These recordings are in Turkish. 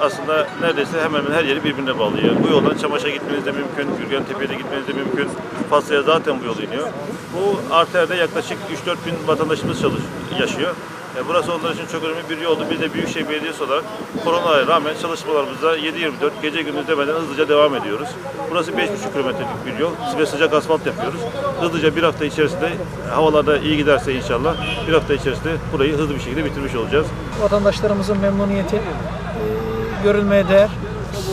aslında neredeyse hemen hemen her yeri birbirine bağlıyor. Bu yoldan Çamaş'a gitmeniz de mümkün, Gürgen Tepe'ye de gitmeniz de mümkün. Faslı'ya zaten bu yol iniyor. Bu arterde yaklaşık 3-4 bin vatandaşımız çalış, yaşıyor. E, Burası onlar için çok önemli bir yoldu. Biz de Büyükşehir Belediyesi olarak koronaya rağmen çalışmalarımıza 7-24 gece gündüz demeden hızlıca devam ediyoruz. Burası 5,5 kilometrelik bir yol ve sıcak asfalt yapıyoruz. Hızlıca bir hafta içerisinde havalarda iyi giderse inşallah bir hafta içerisinde burayı hızlı bir şekilde bitirmiş olacağız. vatandaşlarımızın memnuniyeti e, görülmeye değer.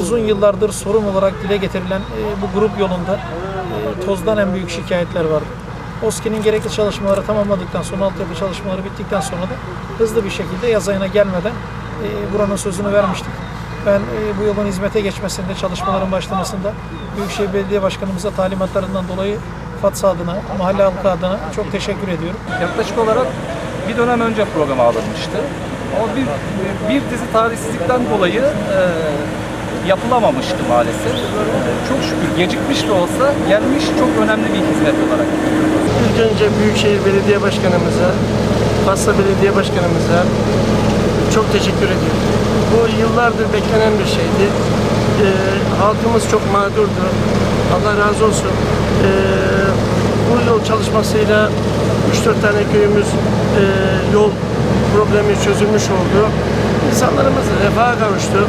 Uzun yıllardır sorun olarak dile getirilen e, bu grup yolunda e, tozdan en büyük şikayetler var. OSKİ'nin gerekli çalışmaları tamamladıktan sonra, altyapı çalışmaları bittikten sonra da hızlı bir şekilde yaz ayına gelmeden e, buranın sözünü vermiştik. Ben e, bu yolun hizmete geçmesinde, çalışmaların başlamasında Büyükşehir Belediye Başkanımıza talimatlarından dolayı FATSA adına, mahalle halkı adına çok teşekkür ediyorum. Yaklaşık olarak bir dönem önce programa alınmıştı. Ama bir, bir dizi talihsizlikten dolayı e, yapılamamıştı maalesef. E, çok şükür gecikmiş de olsa gelmiş çok önemli bir hizmet olarak. İlk önce Büyükşehir Belediye Başkanımıza, Fasla Belediye Başkanımıza çok teşekkür ediyorum. Bu yıllardır beklenen bir şeydi. Ee, halkımız çok mağdurdu. Allah razı olsun. Ee, bu yol çalışmasıyla 3-4 tane köyümüz e, yol problemi çözülmüş oldu. İnsanlarımız refaha kavuştu.